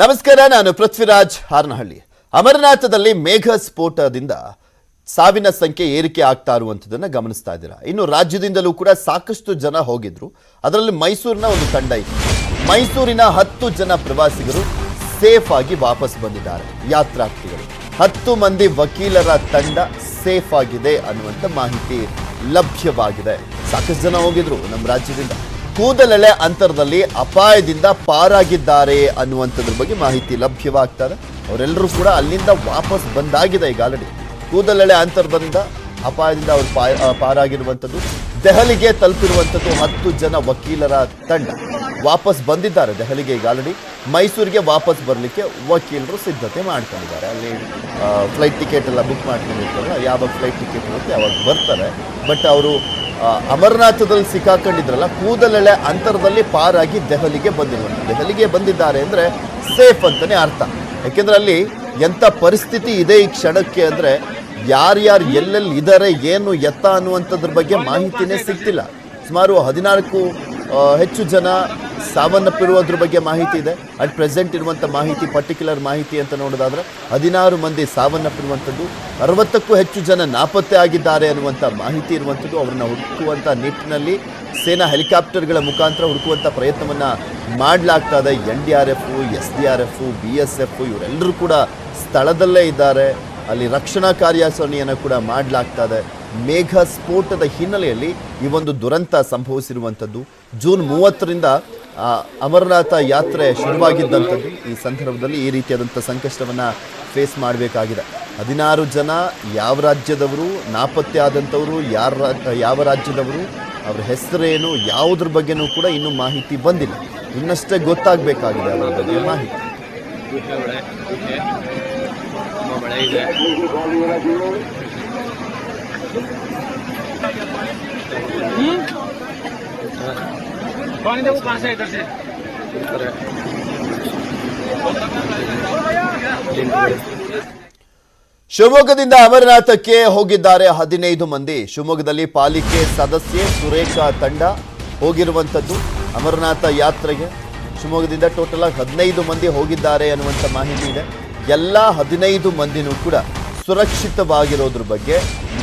ನಮಸ್ಕಾರ, ನಾನು ಪೃಥ್ವಿರಾಜ್ ಹಾರನಹಳ್ಳಿ. ಅಮರನಾಥದಲ್ಲಿ ಮೇಘ ಸ್ಫೋಟದಿಂದ ಸಾವಿನ ಸಂಖ್ಯೆ ಏರಿಕೆ ಆಗ್ತಾ ಇರುವಂಥದ್ದನ್ನ ಗಮನಿಸ್ತಾ ಇದ್ದೀರಾ? ಇನ್ನು ರಾಜ್ಯದಿಂದಲೂ ಕೂಡ ಸಾಕಷ್ಟು ಜನ ಹೋಗಿದ್ರು. ಅದರಲ್ಲಿ ಮೈಸೂರಿನ ಒಂದು ತಂಡ ಇತ್ತು ಮೈಸೂರಿನ ಹತ್ತು ಜನ ಪ್ರವಾಸಿಗರು ಸೇಫ್ ಆಗಿ ವಾಪಸ್ ಬಂದಿದ್ದಾರೆ. ಯಾತ್ರಾರ್ಥಿಗಳು. ಹತ್ತು ಮಂದಿ ವಕೀಲರ ತಂಡ ಸೇಫ್ ಆಗಿದೆ ಅನ್ನುವಂಥ ಮಾಹಿತಿ ಲಭ್ಯವಾಗಿದೆ. ಸಾಕಷ್ಟು ಜನ ಹೋಗಿದ್ರು ನಮ್ಮ ರಾಜ್ಯದಿಂದ. ಕೂದಲೆಳೆ ಅಂತರದಲ್ಲಿ ಅಪಾಯದಿಂದ ಪಾರಾಗಿದ್ದಾರೆ ಅನ್ನುವಂಥದ್ರ ಬಗ್ಗೆ ಮಾಹಿತಿ ಲಭ್ಯವಾಗ್ತದೆ ಅವರೆಲ್ಲರೂ ಕೂಡ ಅಲ್ಲಿಂದ ವಾಪಸ್ ಬಂದಾಗಿದೆ ಈಗ ಆಲ್ರೆಡಿ ಕೂದಲೆಳೆ ಅಂತರದಿಂದ ಅಪಾಯದಿಂದ ಅವರು ಪಾರಾಗಿರುವಂಥದ್ದು. ದೆಹಲಿಗೆ ತಲುಪಿರುವಂಥದ್ದು ಹತ್ತು ಜನ ವಕೀಲರ ತಂಡ. ವಾಪಸ್ ಬಂದಿದ್ದಾರೆ ದೆಹಲಿಗೆ ಈಗ ಆಲ್ರೆಡಿ ಮೈಸೂರಿಗೆ ವಾಪಸ್ ಬರಲಿಕ್ಕೆ ವಕೀಲರು ಸಿದ್ಧತೆ ಮಾಡ್ಕೊಂಡಿದ್ದಾರೆ. ಅಲ್ಲಿ ಫ್ಲೈಟ್ ಟಿಕೆಟ್ ಎಲ್ಲ ಬುಕ್ ಮಾಡ್ಕೊಂಡಿರ್ತಾರೆ. ಯಾವಾಗ ಫ್ಲೈಟ್ ಟಿಕೆಟ್ ಇರುತ್ತೆ ಯಾವಾಗ ಬರ್ತಾರೆ. ಬಟ್ ಅವರು ಅಮರನಾಥದಲ್ಲಿ ಸಿಕ್ಕಾಕೊಂಡಿದ್ರಲ್ಲ, ಕೂದಲೆಳೆ ಅಂತರದಲ್ಲಿ ಪಾರಾಗಿ ದೆಹಲಿಗೆ ಬಂದಿರುವಂಥ ದೆಹಲಿಗೆ ಬಂದಿದ್ದಾರೆ ಅಂದರೆ ಸೇಫ್ ಅಂತಲೇ ಅರ್ಥ. ಯಾಕೆಂದ್ರೆ ಅಲ್ಲಿ ಎಂಥ ಪರಿಸ್ಥಿತಿ ಇದೆ ಈ ಕ್ಷಣಕ್ಕೆ ಅಂದರೆ ಯಾರ್ಯಾರು ಎಲ್ಲೆಲ್ಲಿ ಇದ್ದಾರೆ ಏನು ಎತ್ತ ಅನ್ನುವಂಥದ್ರ ಬಗ್ಗೆ ಮಾಹಿತಿನೇ ಸಿಗ್ತಿಲ್ಲ. ಸುಮಾರು ಹದಿನಾಲ್ಕು ಹೆಚ್ಚು ಜನ ಸಾವನ್ನಪ್ಪಿರುವುದ್ರ ಬಗ್ಗೆ ಮಾಹಿತಿ ಇದೆ. ಅಟ್ ಪ್ರೆಸೆಂಟ್ ಇರುವಂಥ ಮಾಹಿತಿ ಪರ್ಟಿಕ್ಯುಲರ್ ಮಾಹಿತಿ ಅಂತ ನೋಡೋದಾದ್ರೆ ಹದಿನಾರು ಮಂದಿ ಸಾವನ್ನಪ್ಪಿರುವಂಥದ್ದು, ಅರವತ್ತಕ್ಕೂ ಹೆಚ್ಚು ಜನ ನಾಪತ್ತೆ ಆಗಿದ್ದಾರೆ ಅನ್ನುವಂಥ ಮಾಹಿತಿ ಇರುವಂಥದ್ದು, ಅವರನ್ನು ಹುಡುಕುವಂಥ ನಿಟ್ಟಿನಲ್ಲಿ ಸೇನಾ ಹೆಲಿಕಾಪ್ಟರ್ಗಳ ಮುಖಾಂತರ ಹುಡುಕುವಂಥ ಪ್ರಯತ್ನವನ್ನು ಮಾಡಲಾಗ್ತಾ ಇದೆ N D R F, S D R F, B S F ಇವರೆಲ್ಲರೂ ಕೂಡ ಸ್ಥಳದಲ್ಲೇ ಇದ್ದಾರೆ. ಅಲ್ಲಿ ರಕ್ಷಣಾ ಕಾರ್ಯಾಚರಣೆಯನ್ನು ಕೂಡ ಮಾಡಲಾಗ್ತಾ ಇದೆ ಮೇಘ ಸ್ಫೋಟದ ಹಿನ್ನೆಲೆಯಲ್ಲಿ ಈ ಒಂದು ದುರಂತ ಸಂಭವಿಸಿರುವಂಥದ್ದು. ಜೂನ್ ಮೂವತ್ತರಿಂದ ಅಮರನಾಥ ಯಾತ್ರೆ ಶುರುವಾಗಿದ್ದಂಥದ್ದು. ಈ ಸಂದರ್ಭದಲ್ಲಿ ಈ ರೀತಿಯಾದಂಥ ಸಂಕಷ್ಟವನ್ನು ಫೇಸ್ ಮಾಡಬೇಕಾಗಿದೆ. ಹದಿನಾರು ಜನ, ಯಾವ ರಾಜ್ಯದವರು, ನಾಪತ್ತೆ ಆದಂಥವರು, ಯಾರ ಯಾವ ರಾಜ್ಯದವರು, ಅವ್ರ ಹೆಸರೇನು, ಯಾವುದ್ರ ಬಗ್ಗೆನೂ ಕೂಡ ಇನ್ನೂ ಮಾಹಿತಿ ಬಂದಿಲ್ಲ. ಇನ್ನಷ್ಟೇ ಗೊತ್ತಾಗಬೇಕಾಗಿದೆ ಅದರ ಬಗ್ಗೆ ಮಾಹಿತಿ. पानी देखो कहाँ से है इधर से ಇರ್ತಾರೆ. ಶಿವಮೊಗ್ಗದಿಂದ ಅಮರನಾಥಕ್ಕೆ ಹೋಗಿದ್ದಾರೆ ಹದಿನೈದು ಮಂದಿ ಶಿವಮೊಗ್ಗದಲ್ಲಿ ಪಾಲಿಕೆ ಸದಸ್ಯೆ ಸುರೇಖಾ ತಂಡ ಹೋಗಿರುವಂಥದ್ದು ಅಮರನಾಥ ಯಾತ್ರೆಗೆ ಶಿವಮೊಗ್ಗದಿಂದ ಟೋಟಲ್ ಆಗಿ ಹದಿನೈದು ಮಂದಿ ಹೋಗಿದ್ದಾರೆ ಅನ್ನುವಂಥ ಮಾಹಿತಿ ಇದೆ ಎಲ್ಲ ಹದಿನೈದು ಮಂದಿನೂ ಕೂಡ ಸುರಕ್ಷಿತವಾಗಿರೋದ್ರ ಬಗ್ಗೆ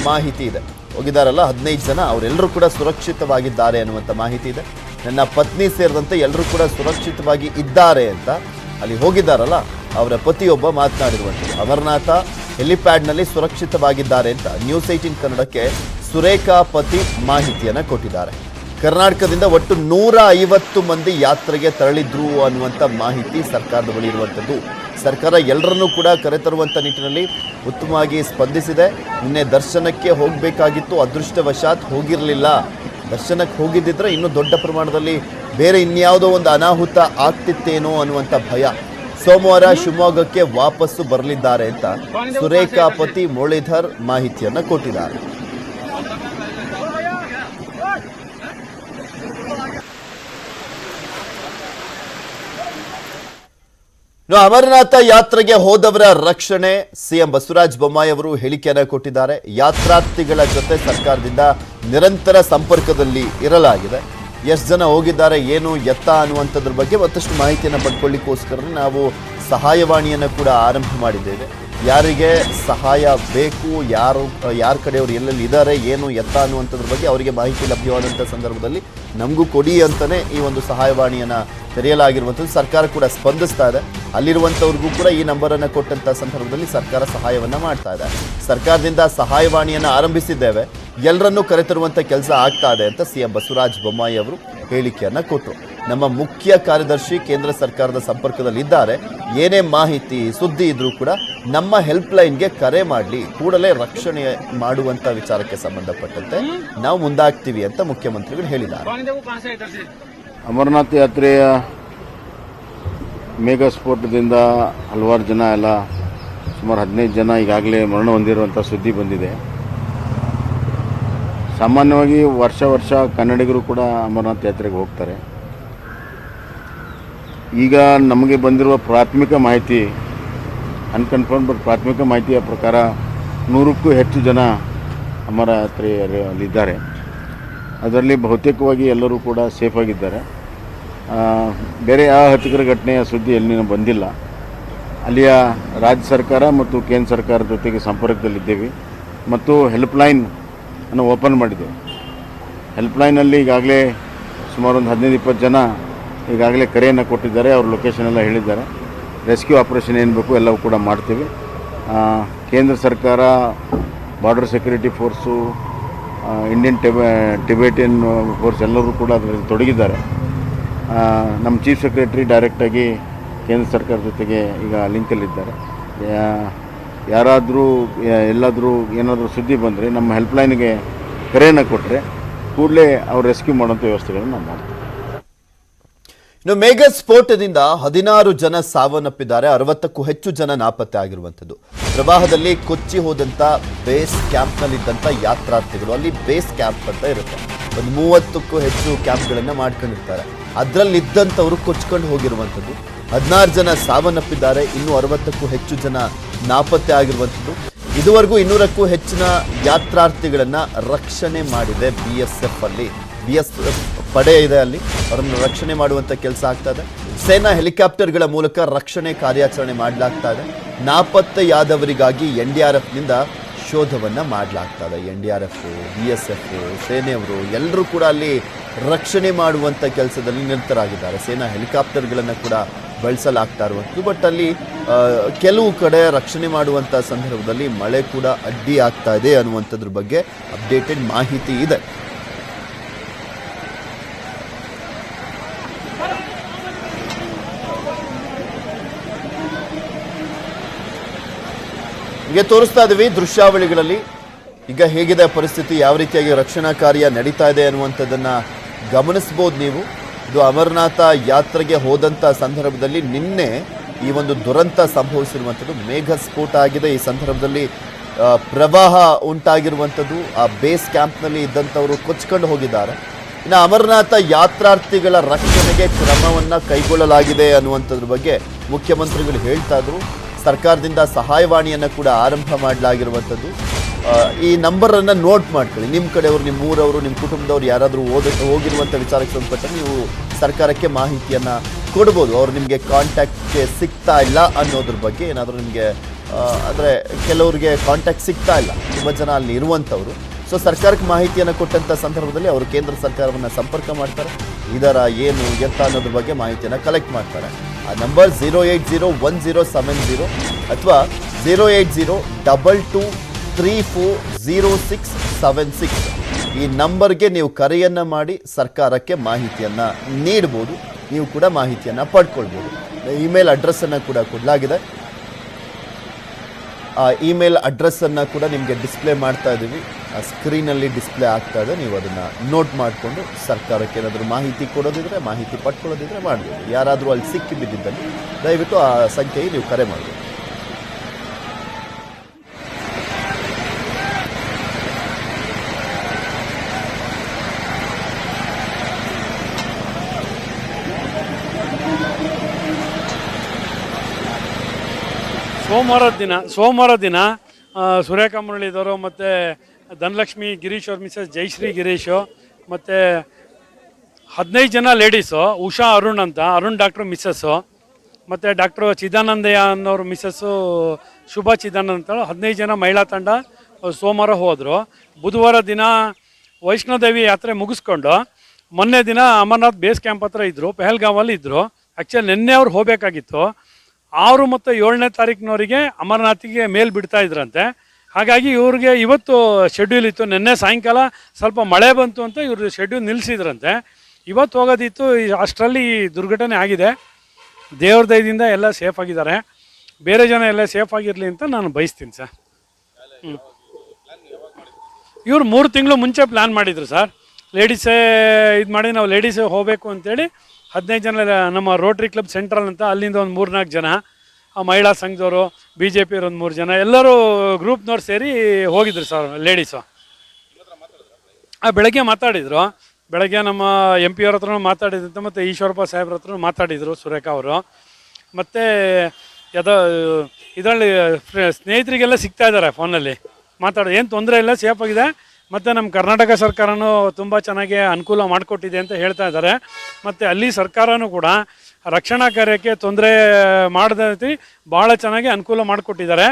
ಮಾಹಿತಿ ಇದೆ ಹೋಗಿದ್ದಾರಲ್ಲ, ಹದಿನೈದು ಜನ, ಅವರೆಲ್ಲರೂ ಕೂಡ ಸುರಕ್ಷಿತವಾಗಿದ್ದಾರೆ ಅನ್ನುವಂಥ ಮಾಹಿತಿ ಇದೆ. ನನ್ನ ಪತ್ನಿ ಸೇರಿದಂತೆ ಎಲ್ಲರೂ ಕೂಡ ಸುರಕ್ಷಿತವಾಗಿ ಇದ್ದಾರೆ ಅಂತ ಅಲ್ಲಿ ಹೋಗಿದ್ದಾರಲ್ಲ, ಅವರ ಪತಿಯೊಬ್ಬ ಮಾತನಾಡಿರುವಂಥದ್ದು ಅಮರನಾಥ ಹೆಲಿಪ್ಯಾಡ್ನಲ್ಲಿ ಸುರಕ್ಷಿತವಾಗಿದ್ದಾರೆ ಅಂತ ನ್ಯೂಸ್ ಏಟೀನ್ ಕನ್ನಡಕ್ಕೆ ಸುರೇಖಾ ಪತಿ ಮಾಹಿತಿಯನ್ನು ಕೊಟ್ಟಿದ್ದಾರೆ. ಕರ್ನಾಟಕದಿಂದ ಒಟ್ಟು ನೂರ ಐವತ್ತು ಮಂದಿ ಯಾತ್ರೆಗೆ ತೆರಳಿದ್ರು ಅನ್ನುವಂಥ ಮಾಹಿತಿ ಸರ್ಕಾರದ ಬಳಿ ಇರುವಂಥದ್ದು. ಸರ್ಕಾರ ಎಲ್ಲರನ್ನೂ ಕೂಡ ಕರೆತರುವಂಥ ನಿಟ್ಟಿನಲ್ಲಿ ಉತ್ತಮವಾಗಿ ಸ್ಪಂದಿಸಿದೆ. ನಿನ್ನೆ ದರ್ಶನಕ್ಕೆ ಹೋಗಬೇಕಾಗಿತ್ತು, ಅದೃಷ್ಟವಶಾತ್ ಹೋಗಿರಲಿಲ್ಲ. ದರ್ಶನಕ್ಕೆ ಹೋಗಿದ್ದಿದ್ರೆ ಇನ್ನೂ ದೊಡ್ಡ ಪ್ರಮಾಣದಲ್ಲಿ ಬೇರೆ ಇನ್ಯಾವುದೋ ಒಂದು ಅನಾಹುತ ಆಗ್ತಿತ್ತೇನೋ ಅನ್ನುವಂಥ ಭಯ. ಸೋಮವಾರ ಶಿವಮೊಗ್ಗಕ್ಕೆ ವಾಪಸ್ಸು ಬರಲಿದ್ದಾರೆ ಅಂತ ಸುರೇಖಾಪತಿ ಮುರಳೀಧರ್ ಮಾಹಿತಿಯನ್ನು ಕೊಟ್ಟಿದ್ದಾರೆ. ಇನ್ನು ಅಮರನಾಥ ಯಾತ್ರೆಗೆ ಹೋದವರ ರಕ್ಷಣೆ, ಸಿಎಂ ಬಸವರಾಜ ಬೊಮ್ಮಾಯಿ ಅವರು ಹೇಳಿಕೆಯನ್ನು ಕೊಟ್ಟಿದ್ದಾರೆ. ಯಾತ್ರಾರ್ಥಿಗಳ ಜೊತೆ ಸರ್ಕಾರದಿಂದ ನಿರಂತರ ಸಂಪರ್ಕದಲ್ಲಿ ಇರಲಾಗಿದೆ. ಎಷ್ಟು ಜನ ಹೋಗಿದ್ದಾರೆ, ಏನು ಎತ್ತ ಅನ್ನುವಂಥದ್ರ ಬಗ್ಗೆ ಮತ್ತಷ್ಟು ಮಾಹಿತಿಯನ್ನು ಪಡ್ಕೊಳ್ಳಿಕ್ಕೋಸ್ಕರ ನಾವು ಸಹಾಯವಾಣಿಯನ್ನು ಕೂಡ ಆರಂಭ ಮಾಡಿದ್ದೇವೆ. ಯಾರಿಗೆ ಸಹಾಯ ಬೇಕು, ಯಾರು, ಯಾರ ಕಡೆಯವರು ಎಲ್ಲೆಲ್ಲಿ ಇದ್ದಾರೆ, ಏನು ಎತ್ತ ಅನ್ನುವಂಥದ್ರ ಬಗ್ಗೆ ಅವರಿಗೆ ಮಾಹಿತಿ ಲಭ್ಯವಾದಂಥ ಸಂದರ್ಭದಲ್ಲಿ ನಮಗೂ ಕೊಡಿ ಅಂತಲೇ ಈ ಒಂದು ಸಹಾಯವಾಣಿಯನ್ನು ತೆರೆಯಲಾಗಿರುವಂಥದ್ದು. ಸರ್ಕಾರ ಕೂಡ ಸ್ಪಂದಿಸ್ತಾ ಇದೆ. ಅಲ್ಲಿರುವಂಥವ್ರಿಗೂ ಕೂಡ ಈ ನಂಬರನ್ನು ಕೊಟ್ಟಂತ ಸಂದರ್ಭದಲ್ಲಿ ಸರ್ಕಾರ ಸಹಾಯವನ್ನ ಮಾಡ್ತಾ ಇದೆ. ಸರ್ಕಾರದಿಂದ ಸಹಾಯವಾಣಿಯನ್ನು ಆರಂಭಿಸಿದ್ದೇವೆ. ಎಲ್ಲರನ್ನೂ ಕರೆತರುವಂತ ಕೆಲಸ ಆಗ್ತಾ ಇದೆ ಅಂತ ಸಿಎಂ ಬಸವರಾಜ ಬೊಮ್ಮಾಯಿ ಅವರು ಹೇಳಿಕೆಯನ್ನು ಕೊಟ್ಟರು ನಮ್ಮ ಮುಖ್ಯ ಕಾರ್ಯದರ್ಶಿ ಕೇಂದ್ರ ಸರ್ಕಾರದ ಸಂಪರ್ಕದಲ್ಲಿ ಇದ್ದಾರೆ ಏನೇ ಮಾಹಿತಿ ಸುದ್ದಿ ಇದ್ರೂ ಕೂಡ ನಮ್ಮ ಹೆಲ್ಪ್ ಹೆಲ್ಪ್ಲೈನ್ಗೆ ಕರೆ ಮಾಡಲಿ ಕೂಡಲೇ ರಕ್ಷಣೆ ಮಾಡುವಂತ ವಿಚಾರಕ್ಕೆ ಸಂಬಂಧಪಟ್ಟಂತೆ ನಾವು ಮುಂದಾಗ್ತೀವಿ ಅಂತ ಮುಖ್ಯಮಂತ್ರಿಗಳು ಹೇಳಿದ್ದಾರೆ. ಅಮರನಾಥ ಯಾತ್ರೆಯ ಮೇಘ ಸ್ಫೋಟದಿಂದ ಹಲವಾರು ಜನ ಎಲ್ಲ ಸುಮಾರು ಹದಿನೈದು ಜನ ಈಗಾಗಲೇ ಮರಣ ಹೊಂದಿರುವಂಥ ಸುದ್ದಿ ಬಂದಿದೆ. ಸಾಮಾನ್ಯವಾಗಿ ವರ್ಷ ವರ್ಷ ಕನ್ನಡಿಗರು ಕೂಡ ಅಮರನಾಥ ಯಾತ್ರೆಗೆ ಹೋಗ್ತಾರೆ. ಈಗ ನಮಗೆ ಬಂದಿರುವ ಪ್ರಾಥಮಿಕ ಮಾಹಿತಿ ಅನ್ಕನ್ಫರ್ಮ್ ಬಟ್ ಪ್ರಾಥಮಿಕ ಮಾಹಿತಿಯ ಪ್ರಕಾರ ನೂರಕ್ಕೂ ಹೆಚ್ಚು ಜನ ಅಮರ ಯಾತ್ರೆಯಲ್ಲಿದ್ದಾರೆ ಅದರಲ್ಲಿ ಬಹುತೇಕವಾಗಿ ಎಲ್ಲರೂ ಕೂಡ ಸೇಫ್ ಆಗಿದ್ದಾರೆ. ಬೇರೆ ಯಾವ ಹತ್ತಿಕರ ಘಟನೆಯ ಸುದ್ದಿ ಎಲ್ಲಿನೂ ಬಂದಿಲ್ಲ. ಅಲ್ಲಿಯ ರಾಜ್ಯ ಸರ್ಕಾರ ಮತ್ತು ಕೇಂದ್ರ ಸರ್ಕಾರದ ಜೊತೆಗೆ ಸಂಪರ್ಕದಲ್ಲಿದ್ದೇವೆ ಮತ್ತು ಹೆಲ್ಪ್ಲೈನ್ ಅನ್ನು ಓಪನ್ ಮಾಡಿದೆ ಹೆಲ್ಪ್ಲೈನಲ್ಲಿ ಈಗಾಗಲೇ ಸುಮಾರು ಒಂದು ಹದಿನೈದು, ಇಪ್ಪತ್ತು ಜನ ಈಗಾಗಲೇ ಕರೆಯನ್ನು ಕೊಟ್ಟಿದ್ದಾರೆ. ಅವ್ರ ಲೊಕೇಶನ್ ಎಲ್ಲ ಹೇಳಿದ್ದಾರೆ. ರೆಸ್ಕ್ಯೂ ಆಪ್ರೇಷನ್ ಏನು ಬೇಕು ಎಲ್ಲವೂ ಕೂಡ ಮಾಡ್ತೀವಿ. ಕೇಂದ್ರ ಸರ್ಕಾರ border security force Indian Tibetan force ಎಲ್ಲರೂ ಕೂಡ ಅದರಲ್ಲಿ ತೊಡಗಿದ್ದಾರೆ. ನಮ್ಮ ಚೀಫ್ ಸೆಕ್ರೆಟರಿ ಡೈರೆಕ್ಟಾಗಿ ಕೇಂದ್ರ ಸರ್ಕಾರ ಜೊತೆಗೆ ಈಗ ಲಿಂಕಲ್ಲಿದ್ದಾರೆ ಯಾರಾದರೂ ಎಲ್ಲಾದರೂ ಏನಾದರೂ ಸುದ್ದಿ ಬಂದರೆ ನಮ್ಮ ಹೆಲ್ಪ್ಲೈನ್ಗೆ ಕರೆಯನ್ನು ಕೊಟ್ಟರೆ ಕೂಡಲೇ ಅವ್ರು ರೆಸ್ಕ್ಯೂ ಮಾಡೋಂಥ ವ್ಯವಸ್ಥೆಗಳನ್ನು ನಾವು ಮಾಡ್ತೀವಿ. ಇನ್ನು ಮೇಘ ಸ್ಫೋಟದಿಂದ ಹದಿನಾರು ಜನ ಸಾವನ್ನಪ್ಪಿದ್ದಾರೆ, ಅರವತ್ತಕ್ಕೂ ಹೆಚ್ಚು ಜನ ನಾಪತ್ತೆ ಆಗಿರುವಂಥದ್ದು. ಪ್ರವಾಹದಲ್ಲಿ ಕೊಚ್ಚಿ ಹೋದಂಥ ಬೇಸ್ ಕ್ಯಾಂಪ್ನಲ್ಲಿದ್ದಂಥ ಯಾತ್ರಾರ್ಥಿಗಳು, ಅಲ್ಲಿ ಬೇಸ್ ಕ್ಯಾಂಪ್ ಅಂತ ಇರುತ್ತೆ. ಒಂದು ಮೂವತ್ತಕ್ಕೂ ಹೆಚ್ಚು ಕ್ಯಾಂಪ್ಗಳನ್ನು ಮಾಡ್ಕೊಂಡಿರ್ತಾರೆ. ಅದರಲ್ಲಿ ಇದ್ದಂಥವರು ಕೊಚ್ಕೊಂಡು ಹೋಗಿರುವಂಥದ್ದು. ಹದಿನಾರು ಜನ ಸಾವನ್ನಪ್ಪಿದ್ದಾರೆ, ಇನ್ನೂ ಅರವತ್ತಕ್ಕೂ ಹೆಚ್ಚು ಜನ ನಾಪತ್ತೆ ಆಗಿರುವಂಥದ್ದು. ಇದುವರೆಗೂ ಇನ್ನೂರಕ್ಕೂ ಹೆಚ್ಚಿನ ಯಾತ್ರಾರ್ಥಿಗಳನ್ನು ರಕ್ಷಣೆ ಮಾಡಿದೆ ಬಿ ಎಸ್ ಎಫ್ ಅಲ್ಲಿ. ಬಿ ಎಸ್ ಪಡೆ ಇದೆ ಅಲ್ಲಿ. ಅವರನ್ನು ರಕ್ಷಣೆ ಮಾಡುವಂಥ ಕೆಲಸ ಆಗ್ತಾ ಇದೆ. ಸೇನಾ ಹೆಲಿಕಾಪ್ಟರ್ಗಳ ಮೂಲಕ ರಕ್ಷಣೆ ಕಾರ್ಯಾಚರಣೆ ಮಾಡಲಾಗ್ತಾ ಇದೆ. ನಾಪತ್ತೆಯಾದವರಿಗಾಗಿ ಎನ್ ಡಿ ಆರ್ ಎಫ್ನಿಂದ ಶೋಧವನ್ನ ಮಾಡಲಾಗ್ತಾ ಇದೆ N D R F, B S F, ಸೇನೆಯವರು ಎಲ್ಲರೂ ಕೂಡ ಅಲ್ಲಿ ರಕ್ಷಣೆ ಮಾಡುವಂಥ ಕೆಲಸದಲ್ಲಿ ನಿರತರಾಗಿದ್ದಾರೆ. ಸೇನಾ ಹೆಲಿಕಾಪ್ಟರ್ಗಳನ್ನು ಕೂಡ ಬಳಸಲಾಗ್ತಾ ಇರುವಂಥದ್ದು. ಬಟ್ ಅಲ್ಲಿ ಕೆಲವು ಕಡೆ ರಕ್ಷಣೆ ಮಾಡುವಂಥ ಸಂದರ್ಭದಲ್ಲಿ ಮಳೆ ಕೂಡ ಅಡ್ಡಿ ಆಗ್ತಾ ಇದೆ ಅನ್ನುವಂಥದ್ರ ಬಗ್ಗೆ ಅಪ್ಡೇಟೆಡ್ ಮಾಹಿತಿ ಇದೆ. ಈಗ ತೋರಿಸ್ತಾ ಇದೀವಿ ದೃಶ್ಯಾವಳಿಗಳಲ್ಲಿ. ಈಗ ಹೇಗಿದೆ ಪರಿಸ್ಥಿತಿ? ಯಾವ ರೀತಿಯಾಗಿ ರಕ್ಷಣಾ ಕಾರ್ಯ ನಡೀತಾ ಇದೆ ಅನ್ನುವಂಥದ್ದನ್ನ ಗಮನಿಸ್ಬೋದು ನೀವು. ಇದು ಅಮರನಾಥ ಯಾತ್ರೆಗೆ ಹೋದಂಥ ಸಂದರ್ಭದಲ್ಲಿ ನಿನ್ನೆ ಈ ಒಂದು ದುರಂತ ಸಂಭವಿಸಿರುವಂಥದ್ದು ಮೇಘ ಸ್ಫೋಟ ಆಗಿದೆ. ಈ ಸಂದರ್ಭದಲ್ಲಿ ಪ್ರವಾಹ ಉಂಟಾಗಿರುವಂಥದ್ದು, ಆ ಬೇಸ್ ಕ್ಯಾಂಪ್ನಲ್ಲಿ ಇದ್ದಂಥವರು ಕೊಚ್ಕೊಂಡು ಹೋಗಿದ್ದಾರೆ. ಇನ್ನು ಅಮರನಾಥ ಯಾತ್ರಾರ್ಥಿಗಳ ರಕ್ಷಣೆಗೆ ಕ್ರಮವನ್ನು ಕೈಗೊಳ್ಳಲಾಗಿದೆ ಅನ್ನುವಂಥದ್ರ ಬಗ್ಗೆ ಮುಖ್ಯಮಂತ್ರಿಗಳು ಹೇಳ್ತಾ ಇದ್ರು. ಸರ್ಕಾರದಿಂದ ಸಹಾಯವಾಣಿಯನ್ನು ಕೂಡ ಆರಂಭ ಮಾಡಲಾಗಿರುವಂಥದ್ದು. ಈ ನಂಬರನ್ನು ನೋಟ್ ಮಾಡ್ಕೊಳ್ಳಿ. ನಿಮ್ಮ ಕಡೆಯವರು ನಿಮ್ಮ ಊರವರು ನಿಮ್ಮ ಕುಟುಂಬದವರು ಯಾರಾದರೂ ಓದ, ಹೋಗಿರುವಂಥ ವಿಚಾರಕ್ಕೆ ಸಂಬಂಧಪಟ್ಟ ನೀವು ಸರ್ಕಾರಕ್ಕೆ ಮಾಹಿತಿಯನ್ನು ಕೊಡ್ಬೋದು. ಅವ್ರು ನಿಮಗೆ ಕಾಂಟ್ಯಾಕ್ಟ್ಗೆ ಸಿಗ್ತಾ ಇಲ್ಲ ಅನ್ನೋದ್ರ ಬಗ್ಗೆ ಏನಾದರೂ ನಿಮಗೆ ಅಂದರೆ ಕೆಲವರಿಗೆ ಕಾಂಟ್ಯಾಕ್ಟ್ ಸಿಗ್ತಾ ಇಲ್ಲ. ತುಂಬ ಜನ ಅಲ್ಲಿ ಇರುವಂಥವ್ರು. ಸೊ ಸರ್ಕಾರಕ್ಕೆ ಮಾಹಿತಿಯನ್ನು ಕೊಟ್ಟಂಥ ಸಂದರ್ಭದಲ್ಲಿ ಅವರು ಕೇಂದ್ರ ಸರ್ಕಾರವನ್ನು ಸಂಪರ್ಕ ಮಾಡ್ತಾರೆ. ಇದರ ಏನು ಎತ್ತ ಅನ್ನೋದ್ರ ಬಗ್ಗೆ ಮಾಹಿತಿಯನ್ನು ಕಲೆಕ್ಟ್ ಮಾಡ್ತಾರೆ. ಆ number zero eight zero one zero seven zero ಅಥವಾ ಝೀರೋ ಏಯ್ಟ್ ಡಬಲ್ ಝೀರೋ ಈ ನಂಬರ್ಗೆ ನೀವು ಕರೆಯನ್ನು ಮಾಡಿ ಸರ್ಕಾರಕ್ಕೆ ಮಾಹಿತಿಯನ್ನು ನೀಡ್ಬೋದು. ನೀವು ಕೂಡ ಮಾಹಿತಿಯನ್ನು ಪಡ್ಕೊಳ್ಬೋದು. ಇಮೇಲ್ ಅಡ್ರೆಸ್ಸನ್ನು ಕೂಡ ಕೊಡಲಾಗಿದೆ. ಇಮೇಲ್ ಅಡ್ರೆಸ್ಸನ್ನು ಕೂಡ ನಿಮಗೆ ಡಿಸ್ಪ್ಲೇ ಮಾಡ್ತಾ ಇದ್ದೀವಿ. ಆ ಸ್ಕ್ರೀನಲ್ಲಿ ಡಿಸ್ಪ್ಲೇ ಆಗ್ತಾ ಇದೆ. ನೀವು ಅದನ್ನು ನೋಟ್ ಮಾಡಿಕೊಂಡು ಸರ್ಕಾರಕ್ಕೆ ಏನಾದರೂ ಮಾಹಿತಿ ಕೊಡೋದಿದ್ರೆ, ಮಾಹಿತಿ ಪಡ್ಕೊಳ್ಳೋದಿದ್ರೆ ಮಾಡ್ಬೋದು. ಯಾರಾದರೂ ಅಲ್ಲಿ ಸಿಕ್ಕಿ ಬಿದ್ದಿದ್ದಲ್ಲಿ ದಯವಿಟ್ಟು ಆ ಸಂಖ್ಯೆಗೆ ನೀವು ಕರೆ ಮಾಡಬೇಕು ಸೋಮವಾರದ ದಿನ, ಸೋಮವಾರ ದಿನ ಸುರೇಖ ಮುರಳಿದವರು ಮತ್ತು ಧನಲಕ್ಷ್ಮಿ ಗಿರೀಶ್ ಅವ್ರ ಮಿಸಸ್ ಜಯಶ್ರೀ ಗಿರೀಶು, ಮತ್ತು ಹದಿನೈದು ಜನ ಲೇಡೀಸು ಉಷಾ, ಅರುಣ್ ಅಂತ, ಅರುಣ್ ಡಾಕ್ಟ್ರು ಮಿಸ್ಸಸ್ಸು ಮತ್ತು ಡಾಕ್ಟ್ರು ಚಿದಾನಂದಯ್ಯ ಅನ್ನೋರು ಮಿಸ್ಸಸ್ಸು ಶುಭಾ ಚಿದಾನಂದ ಅಂತ ಹದಿನೈದು ಜನ ಮಹಿಳಾ ತಂಡ ಸೋಮವಾರ ಹೋದರು. ಬುಧವಾರ ದಿನ ವೈಷ್ಣೋದೇವಿ ಯಾತ್ರೆ ಮುಗಿಸ್ಕೊಂಡು ಮೊನ್ನೆ ದಿನ ಅಮರ್ನಾಥ್ ಬೇಸ್ ಕ್ಯಾಂಪ್ ಹತ್ರ ಇದ್ದರು ಪೆಹಲ್ಗಾಮಲ್ಲಿ ಇದ್ದರು ಆ್ಯಕ್ಚುಲಿ ನಿನ್ನೆ ಅವ್ರು ಹೋಗಬೇಕಾಗಿತ್ತು. ಆರು ಮತ್ತು ಏಳನೇ ತಾರೀಕಿನವರಿಗೆ ಅಮರನಾಥಿಗೆ ಮೇಲ್ ಬಿಡ್ತಾ ಇದ್ರಂತೆ. ಹಾಗಾಗಿ ಇವ್ರಿಗೆ ಇವತ್ತು ಶೆಡ್ಯೂಲ್ ಇತ್ತು. ನಿನ್ನೆ ಸಾಯಂಕಾಲ ಸ್ವಲ್ಪ ಮಳೆ ಬಂತು ಅಂತ ಇವ್ರ ಶೆಡ್ಯೂಲ್ ನಿಲ್ಲಿಸಿದ್ರಂತೆ ಇವತ್ತು ಹೋಗೋದಿತ್ತು ಅಷ್ಟರಲ್ಲಿ ದುರ್ಘಟನೆ ಆಗಿದೆ. ದೇವ್ರ ದಯದಿಂದ ಎಲ್ಲ ಸೇಫ್ ಆಗಿದ್ದಾರೆ. ಬೇರೆ ಜನ ಎಲ್ಲ ಸೇಫ್ ಆಗಿರಲಿ ಅಂತ ನಾನು ಬಯಸ್ತೀನಿ ಸರ್. ಹ್ಞೂ ಇವ್ರು ಮೂರು ತಿಂಗಳು ಮುಂಚೆ ಪ್ಲ್ಯಾನ್ ಮಾಡಿದ್ರು ಸರ್. ಲೇಡೀಸೇ ಇದು ಮಾಡಿ ನಾವು ಲೇಡೀಸೇ ಹೋಗಬೇಕು ಅಂತೇಳಿ ಹದಿನೈದು ಜನ ನಮ್ಮ ರೋಟ್ರಿ ಕ್ಲಬ್ ಸೆಂಟ್ರಲ್ ಅಂತ ಅಲ್ಲಿಂದ ಒಂದು ಮೂರ್ನಾಲ್ಕು ಜನ, ಆ ಮಹಿಳಾ ಸಂಘದವರು ಬಿ ಜೆ ಪಿಯವ್ರು ಒಂದು ಮೂರು ಜನ, ಎಲ್ಲರೂ ಗ್ರೂಪ್ನವ್ರು ಸೇರಿ ಹೋಗಿದ್ರು ಸರ್ ಲೇಡೀಸು ಆ ಬೆಳಗ್ಗೆ ಮಾತಾಡಿದರು. ಬೆಳಗ್ಗೆ ನಮ್ಮ ಎಂ ಪಿ ಅವ್ರ ಹತ್ರನೂ ಮಾತಾಡಿದಂತೆ ಮತ್ತು ಈಶ್ವರಪ್ಪ ಸಾಹೇಬ್ರ ಹತ್ರ ಮಾತಾಡಿದರು ಸುರೇಖ ಅವರು. ಮತ್ತು ಯದ, ಇದರಲ್ಲಿ ಸ್ನೇಹಿತರಿಗೆಲ್ಲ ಸಿಗ್ತಾ ಇದ್ದಾರೆ ಫೋನಲ್ಲಿ ಮಾತಾಡೋದು ಏನು ತೊಂದರೆ ಇಲ್ಲ ಸೇಫಾಗಿದೆ ಮತ್ತು ನಮ್ಮ ಕರ್ನಾಟಕ ಸರ್ಕಾರನೂ ತುಂಬ ಚೆನ್ನಾಗಿ ಅನುಕೂಲ ಮಾಡಿಕೊಟ್ಟಿದೆ ಅಂತ ಹೇಳ್ತಾ ಇದ್ದಾರೆ. ಮತ್ತು ಅಲ್ಲಿ ಸರ್ಕಾರನೂ ಕೂಡ ರಕ್ಷಣಾ ಕಾರ್ಯಕ್ಕೆ ತೊಂದರೆ ಮಾಡದ ರೀತಿ ಭಾಳ ಚೆನ್ನಾಗಿ ಅನುಕೂಲ ಮಾಡಿಕೊಟ್ಟಿದ್ದಾರೆ.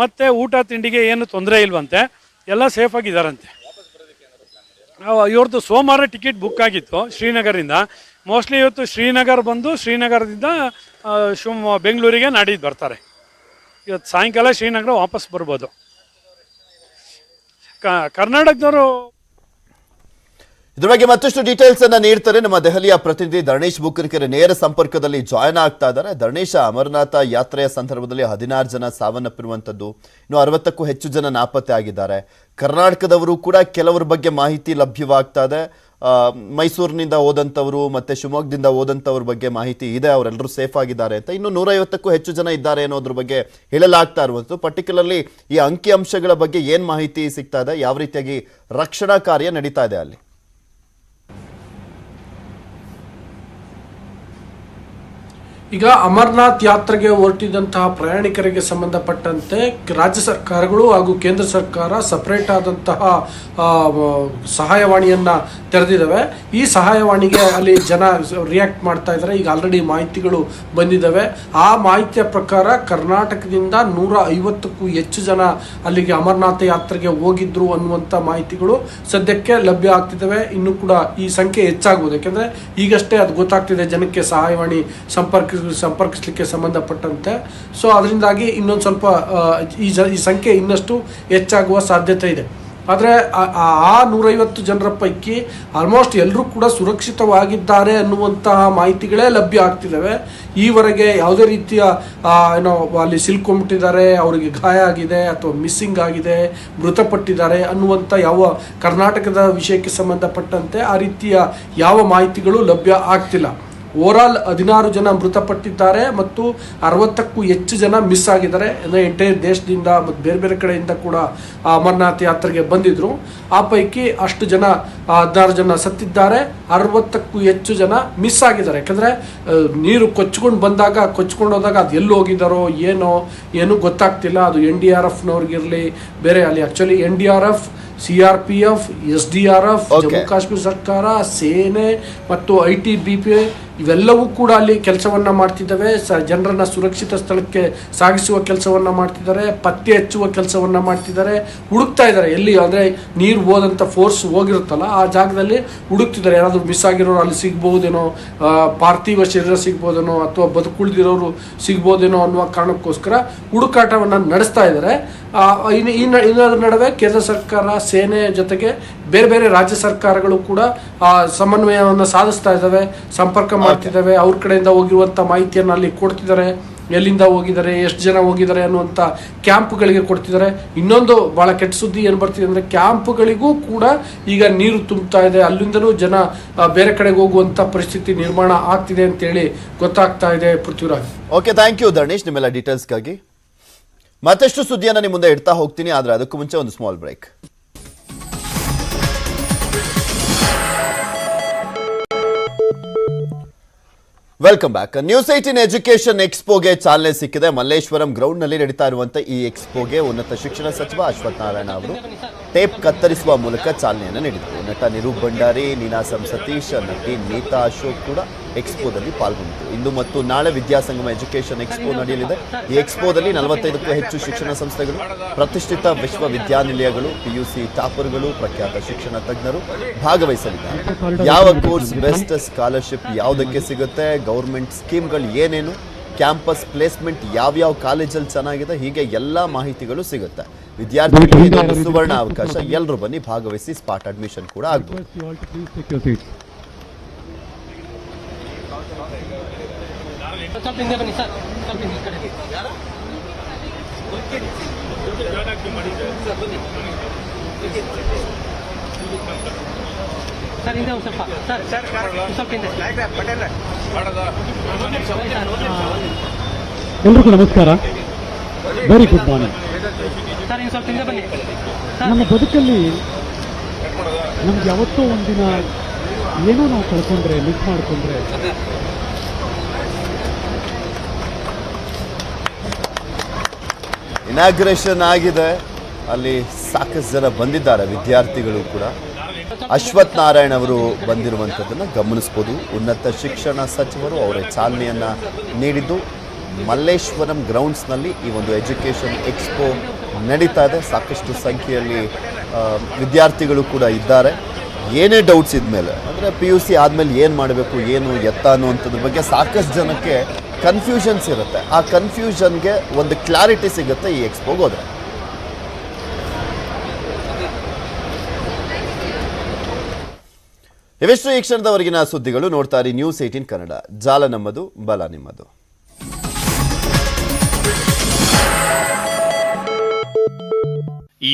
ಮತ್ತು ಊಟ ತಿಂಡಿಗೆ ಏನು ತೊಂದರೆ ಇಲ್ವಂತೆ, ಎಲ್ಲ ಸೇಫಾಗಿದ್ದಾರಂತೆ ನಾವು ಇವ್ರದ್ದು ಸೋಮವಾರ ಟಿಕೆಟ್ ಬುಕ್ ಆಗಿತ್ತು ಶ್ರೀನಗರಿಂದ. ಮೋಸ್ಟ್ಲಿ ಇವತ್ತು ಶ್ರೀನಗರ್ ಬಂದು ಶ್ರೀನಗರದಿಂದ ಬೆಂಗಳೂರಿಗೆ ನಾಡಿದ್ದು ಬರ್ತಾರೆ. ಇವತ್ತು ಸಾಯಂಕಾಲ ಶ್ರೀನಗರ ವಾಪಸ್ ಬರ್ಬೋದು. ಕರ್ನಾಟಕದವರು ಇದ್ರ ಬಗ್ಗೆ ಮತ್ತಷ್ಟು ಡೀಟೇಲ್ಸ್ ಅನ್ನ ನೀಡ್ತಾರೆ. ನಮ್ಮ ದೆಹಲಿಯ ಪ್ರತಿನಿಧಿ ಧರಣೇಶ್ ಬುಕ್ಕರ್ಕೆರೆ ನೇರ ಸಂಪರ್ಕದಲ್ಲಿ ಜಾಯ್ನ್ ಆಗ್ತಾ ಇದ್ದಾರೆ. ಧರಣೇಶ, ಅಮರನಾಥ ಯಾತ್ರೆಯ ಸಂದರ್ಭದಲ್ಲಿ ಹದಿನಾರು ಜನ ಸಾವನ್ನಪ್ಪಿರುವಂತದ್ದು ಇನ್ನು ಅರವತ್ತಕ್ಕೂ ಹೆಚ್ಚು ಜನ ನಾಪತ್ತೆ ಆಗಿದ್ದಾರೆ ಕರ್ನಾಟಕದವರು ಕೂಡ ಕೆಲವರ ಬಗ್ಗೆ ಮಾಹಿತಿ ಲಭ್ಯವಾಗ್ತಾ ಇದೆ. ಮೈಸೂರಿನಿಂದ ಹೋದಂಥವರು ಮತ್ತೆ ಶಿವಮೊಗ್ಗದಿಂದ ಹೋದಂಥವ್ರ ಬಗ್ಗೆ ಮಾಹಿತಿ ಇದೆ. ಅವರೆಲ್ಲರೂ ಸೇಫ್ ಆಗಿದ್ದಾರೆ ಅಂತ. ಇನ್ನು ನೂರೈವತ್ತಕ್ಕೂ ಹೆಚ್ಚು ಜನ ಇದ್ದಾರೆ ಅನ್ನೋದ್ರ ಬಗ್ಗೆ ಹೇಳಲಾಗ್ತಾ ಇರುವಂಥದ್ದು. ಪರ್ಟಿಕ್ಯುಲರ್ಲಿ ಈ ಅಂಕಿ ಅಂಶಗಳ ಬಗ್ಗೆ ಏನು ಮಾಹಿತಿ ಸಿಗ್ತಾ ಇದೆ? ಯಾವ ರೀತಿಯಾಗಿ ರಕ್ಷಣಾ ಕಾರ್ಯ ನಡೀತಾ ಇದೆ ಅಲ್ಲಿ? ಈಗ ಅಮರನಾಥ್ ಯಾತ್ರೆಗೆ ಹೊರಟಿದಂತಹ ಪ್ರಯಾಣಿಕರಿಗೆ ಸಂಬಂಧಪಟ್ಟಂತೆ ರಾಜ್ಯ ಸರ್ಕಾರಗಳು ಹಾಗೂ ಕೇಂದ್ರ ಸರ್ಕಾರ ಸಪ್ರೇಟ್ ಆದಂತಹ ಸಹಾಯವಾಣಿಯನ್ನು ತೆರೆದಿದ್ದಾವೆ. ಈ ಸಹಾಯವಾಣಿಗೆ ಅಲ್ಲಿ ಜನ ರಿಯಾಕ್ಟ್ ಮಾಡ್ತಾ ಇದ್ದಾರೆ. ಈಗ ಆಲ್ರೆಡಿ ಮಾಹಿತಿಗಳು ಬಂದಿದ್ದಾವೆ. ಆ ಮಾಹಿತಿಯ ಪ್ರಕಾರ ಕರ್ನಾಟಕದಿಂದ ನೂರ ಐವತ್ತಕ್ಕೂ ಹೆಚ್ಚು ಜನ ಅಲ್ಲಿಗೆ ಅಮರನಾಥ ಯಾತ್ರೆಗೆ ಹೋಗಿದ್ರು ಅನ್ನುವಂಥ ಮಾಹಿತಿಗಳು ಸದ್ಯಕ್ಕೆ ಲಭ್ಯ ಆಗ್ತಿದ್ದಾವೆ. ಇನ್ನು ಕೂಡ ಈ ಸಂಖ್ಯೆ ಹೆಚ್ಚಾಗುವುದು. ಯಾಕೆಂದರೆ ಈಗಷ್ಟೇ ಅದು ಗೊತ್ತಾಗ್ತಿದೆ ಜನಕ್ಕೆ ಸಹಾಯವಾಣಿ ಸಂಪರ್ಕ ಸಂಪರ್ಕಿಸಲಿಕ್ಕೆ ಸಂಬಂಧಪಟ್ಟಂತೆ. ಸೊ ಅದರಿಂದಾಗಿ ಇನ್ನೊಂದು ಸ್ವಲ್ಪ ಈ ಜ, ಈ ಸಂಖ್ಯೆ ಇನ್ನಷ್ಟು ಹೆಚ್ಚಾಗುವ ಸಾಧ್ಯತೆ ಇದೆ. ಆದರೆ, ಆ ನೂರೈವತ್ತು ಜನರ ಪೈಕಿ ಆಲ್ಮೋಸ್ಟ್ ಎಲ್ಲರೂ ಕೂಡ ಸುರಕ್ಷಿತವಾಗಿದ್ದಾರೆ ಅನ್ನುವಂತಹ ಮಾಹಿತಿಗಳೇ ಲಭ್ಯ ಆಗ್ತಿದ್ದಾವೆ ಈವರೆಗೆ ಯಾವುದೇ ರೀತಿಯ ಏನೋ, ಅಲ್ಲಿ ಸಿಲ್ಕೊಂಬಿಟ್ಟಿದ್ದಾರೆ ಅವರಿಗೆ ಗಾಯ ಆಗಿದೆ ಅಥವಾ ಮಿಸ್ಸಿಂಗ್ ಆಗಿದೆ, ಮೃತಪಟ್ಟಿದ್ದಾರೆ ಅನ್ನುವಂಥ ಯಾವ ಕರ್ನಾಟಕದ ವಿಷಯಕ್ಕೆ ಸಂಬಂಧಪಟ್ಟಂತೆ ಆ ರೀತಿಯ ಯಾವ ಮಾಹಿತಿಗಳು ಲಭ್ಯ ಆಗ್ತಿಲ್ಲ. ಓವರಾಲ್ ಹದಿನಾರು ಜನ ಮೃತಪಟ್ಟಿದ್ದಾರೆ ಮತ್ತು ಅರವತ್ತಕ್ಕೂ ಹೆಚ್ಚು ಜನ ಮಿಸ್ ಆಗಿದ್ದಾರೆ. ಅಂದರೆ ಎಂಟೈರ್ ದೇಶದಿಂದ ಮತ್ತು ಬೇರೆ ಬೇರೆ ಕಡೆಯಿಂದ ಕೂಡ ಅಮರನಾಥ್ ಯಾತ್ರೆಗೆ ಬಂದಿದ್ದರು ಆ ಪೈಕಿ ಅಷ್ಟು ಜನ ಹದಿನಾರು ಜನ ಸತ್ತಿದ್ದಾರೆ. ಅರವತ್ತಕ್ಕೂ ಹೆಚ್ಚು ಜನ ಮಿಸ್ ಆಗಿದ್ದಾರೆ. ಯಾಕಂದರೆ ನೀರು ಕೊಚ್ಕೊಂಡು ಬಂದಾಗ, ಕೊಚ್ಕೊಂಡು ಹೋದಾಗ ಅದು ಎಲ್ಲಿ ಹೋಗಿದ್ದಾರೋ, ಏನೋ, ಏನೂ ಗೊತ್ತಾಗ್ತಿಲ್ಲ. ಅದು ಎನ್ ಡಿ ಆರ್ ಎಫ್ನವ್ರಿಗಿರಲಿ, ಬೇರೆ ಅಲ್ಲಿ actually N D R F C R P F S D R F. Jammu Kashmir ಸರ್ಕಾರ ಸೇನೆ ಮತ್ತು ಐ ಟಿ ಬಿ ಪಿ ಇವೆಲ್ಲವೂ ಕೂಡ ಅಲ್ಲಿ ಕೆಲಸವನ್ನ ಮಾಡ್ತಿದ್ದಾವೆ. ಸ ಜನರನ್ನ ಸುರಕ್ಷಿತ ಸ್ಥಳಕ್ಕೆ ಸಾಗಿಸುವ ಕೆಲಸವನ್ನ ಮಾಡ್ತಿದ್ದಾರೆ. ಪತ್ತೆ ಹಚ್ಚುವ ಕೆಲಸವನ್ನ ಮಾಡ್ತಿದ್ದಾರೆ. ಹುಡುಕ್ತಾ ಇದ್ದಾರೆ. ಎಲ್ಲಿ? ಅಂದರೆ ನೀರು ಹೋದಂಥ ಫೋರ್ಸ್ ಹೋಗಿರುತ್ತಲ್ಲ ಆ ಜಾಗದಲ್ಲಿ ಹುಡುಕ್ತಿದ್ದಾರೆ. ಯಾರಾದರೂ ಮಿಸ್ ಆಗಿರೋರು ಅಲ್ಲಿ ಸಿಗ್ಬೋದೇನೋ ಆ, ಪಾರ್ಥಿವ ಶರೀರ ಸಿಗ್ಬೋದೇನೋ ಅಥವಾ ಬದುಕುಳಿದಿರೋರು ಸಿಗ್ಬೋದೇನೋ ಅನ್ನುವ ಕಾರಣಕ್ಕೋಸ್ಕರ ಹುಡುಕಾಟವನ್ನು ನಡೆಸ್ತಾ ಇದ್ದಾರೆ. ಈ ನಡುವೆ ಕೇಂದ್ರ ಸರ್ಕಾರ ಸೇನೆ ಜೊತೆಗೆ ಬೇರೆ ಬೇರೆ ರಾಜ್ಯ ಸರ್ಕಾರಗಳು ಕೂಡ ಆ, ಸಮನ್ವಯವನ್ನು ಸಾಧಿಸ್ತಾ ಇದ್ದಾವೆ ಸಂಪರ್ಕ ಮಾಡ್ತಿದ್ದಾವೆ ಅವ್ರ ಕಡೆಯಿಂದ ಹೋಗಿರುವಂಥ ಮಾಹಿತಿಯನ್ನು ಅಲ್ಲಿ ಕೊಡ್ತಿದ್ದಾರೆ ಎಲ್ಲಿಂದ ಹೋಗಿದ್ದಾರೆ ಎಷ್ಟು ಜನ ಹೋಗಿದ್ದಾರೆ ಅನ್ನುವಂಥ ಕ್ಯಾಂಪ್ಗಳಿಗೆ ಕೊಡ್ತಿದ್ದಾರೆ. ಇನ್ನೊಂದು ಭಾಳ ಕೆಟ್ಟ ಸುದ್ದಿ ಏನು ಬರ್ತಿದೆ ಅಂದರೆ ಕ್ಯಾಂಪ್ಗಳಿಗೂ ಕೂಡ ಈಗ ನೀರು ತುಂಬ್ತಾ ಇದೆ. ಅಲ್ಲಿಂದಲೂ ಜನ ಬೇರೆ ಕಡೆಗೆ ಹೋಗುವಂಥ ಪರಿಸ್ಥಿತಿ ನಿರ್ಮಾಣ ಆಗ್ತಿದೆ ಅಂತೇಳಿ ಗೊತ್ತಾಗ್ತಾ ಇದೆ Prithviraj. Okay thank you Dharnesh ನಿಮ್ಮೆಲ್ಲ ಡೀಟೇಲ್ಸ್ಗಾಗಿ ಮತ್ತಷ್ಟು ಸುದ್ದಿಯನ್ನು ನಿಮ್ಮ ಮುಂದೆ ಇಡ್ತಾ ಹೋಗ್ತೀನಿ ಆದರೆ ಅದಕ್ಕೂ ಮುಂಚೆ ಒಂದು small break welcome back news eighteen education ಎಕ್ಸ್ಪೋಗೆ ಚಾಲನೆ ಸಿಕ್ಕಿದೆ. ಮಲ್ಲೇಶ್ವರಂ ಗ್ರೌಂಡ್ನಲ್ಲಿ ನಡೀತಾ ಇರುವಂಥ ಈ ಎಕ್ಸ್ಪೋಗೆ ಉನ್ನತ ಶಿಕ್ಷಣ ಸಚಿವ ಅಶ್ವಥ್ ನಾರಾಯಣ ಅವರು ಟೇಪ್ ಕತ್ತರಿಸುವ ಮೂಲಕ ಚಾಲನೆಯನ್ನು ನೀಡಿದರು. ನಟ ನಿರೂಪ್ ಭಂಡಾರಿ, ನೀನಾಸಂ ಸತೀಶ್, ನಟಿ ನೀತಾ ಅಶೋಕ್ ಕೂಡ ಎಕ್ಸ್ಪೋದಲ್ಲಿ ಪಾಲ್ಗೊಂಡಿತು. ಇಂದು ಮತ್ತು ನಾಳೆ ವಿದ್ಯಾಸಂಗಮ ಎಜುಕೇಷನ್ ಎಕ್ಸ್ಪೋ ನಡೆಯಲಿದೆ. ಈ ಎಕ್ಸ್ಪೋದಲ್ಲಿ ನಲವತ್ತೈದಕ್ಕೂ ಹೆಚ್ಚು ಶಿಕ್ಷಣ ಸಂಸ್ಥೆಗಳು ಪ್ರತಿಷ್ಠಿತ ವಿಶ್ವವಿದ್ಯಾನಿಲಯಗಳು ಪಿಯುಸಿ ಟಾಪರ್ಗಳು ಪ್ರಖ್ಯಾತ ಶಿಕ್ಷಣ ತಜ್ಞರು ಭಾಗವಹಿಸಲಿದ್ದಾರೆ. ಯಾವ ಕೋರ್ಸ್ ಬೆಸ್ಟ್ ಸ್ಕಾಲರ್ಶಿಪ್ ಯಾವುದಕ್ಕೆ ಸಿಗುತ್ತೆ ಗೌರ್ಮೆಂಟ್ ಸ್ಕೀಮ್ಗಳು ಏನೇನು ಕ್ಯಾಂಪಸ್ ಪ್ಲೇಸ್ಮೆಂಟ್ ಯಾವ್ಯಾವ ಕಾಲೇಜಲ್ಲಿ ಚೆನ್ನಾಗಿದೆ ಹೀಗೆ ಎಲ್ಲ ಮಾಹಿತಿಗಳು ಸಿಗುತ್ತೆ. ವಿದ್ಯಾರ್ಥಿಗಳಿಗೆ ಸುವರ್ಣ ಅವಕಾಶ. ಎಲ್ಲರೂ ಬನ್ನಿ ಭಾಗವಹಿಸಿ ಸ್ಪಾಟ್ ಅಡ್ಮಿಷನ್ ಕೂಡ ಆಗ್ಬೋದು. ಸ್ವಲ್ಪ ಹಿಂದೆ ಬನ್ನಿ ಸರ್ ಸ್ವಲ್ಪ ಹಿಂದೆ ಕಡೆ ಸರ್ ಹಿಂದೆ ಒಂದು ಸ್ವಲ್ಪ ಸರ್ ಸರ್ ಸ್ವಲ್ಪ ಹಿಂದೆ ಎಲ್ರಿಗೂ ನಮಸ್ಕಾರ. ವೆರಿ ಗುಡ್ ಮಾರ್ನಿಂಗ್ ಸರ್ ಇನ್ನು ಸ್ವಲ್ಪ ಹಿಂದೆ ಬನ್ನಿ ನಮ್ಮ ಬದುಕಲ್ಲಿ ನಮ್ಗೆ ಯಾವತ್ತೋ ಒಂದಿನ ಏನೋ ನಾವು ಕಳ್ಕೊಂಡ್ರೆ ಮಿಸ್ ಮಾಡಿಕೊಂಡ್ರೆ ಇನಾಗ್ರೇಷನ್ ಆಗಿದೆ. ಅಲ್ಲಿ ಸಾಕಷ್ಟು ಜನ ಬಂದಿದ್ದಾರೆ, ವಿದ್ಯಾರ್ಥಿಗಳು ಕೂಡ. ಅಶ್ವಥ್ ನಾರಾಯಣ್ ಅವರು ಬಂದಿರುವಂಥದ್ದನ್ನು ಗಮನಿಸ್ಬೋದು. ಉನ್ನತ ಶಿಕ್ಷಣ ಸಚಿವರು ಅವರ ಚಾಲನೆಯನ್ನು ನೀಡಿದ್ದು. ಮಲ್ಲೇಶ್ವರಂ ಗ್ರೌಂಡ್ಸ್ನಲ್ಲಿ ಈ ಒಂದು ಎಜುಕೇಷನ್ ಎಕ್ಸ್ಪೋ ನಡೀತಾ ಇದೆ. ಸಾಕಷ್ಟು ಸಂಖ್ಯೆಯಲ್ಲಿ ವಿದ್ಯಾರ್ಥಿಗಳು ಕೂಡ ಇದ್ದಾರೆ. ಏನೇ ಡೌಟ್ಸ್ ಇದ್ಮೇಲೆ, ಅಂದರೆ ಪಿ ಯು ಸಿ ಆದಮೇಲೆ ಏನು ಮಾಡಬೇಕು, ಏನು ಎತ್ತ ಅನ್ನುವಂಥದ್ರ ಬಗ್ಗೆ ಸಾಕಷ್ಟು ಜನಕ್ಕೆ ಕನ್ಫ್ಯೂಷನ್ಸ್ ಇರುತ್ತೆ. ಆ ಕನ್ಫ್ಯೂಷನ್ಗೆ ಒಂದು ಕ್ಲಾರಿಟಿ ಸಿಗುತ್ತೆ ಈ ಎಕ್ಸ್ಪೋಗೆ ಹೋದ್ರೆ. ಇವೆಷ್ಟು ಈ ಕ್ಷಣದವರೆಗಿನ ಸುದ್ದಿಗಳು ನೋಡ್ತಾ ಇರಿ ನ್ಯೂಸ್ ಏಯ್ಟೀನ್ ಕನ್ನಡ. ಜಾಲ ನಮ್ಮದು, ಬಲ ನಿಮ್ಮದು. ಈ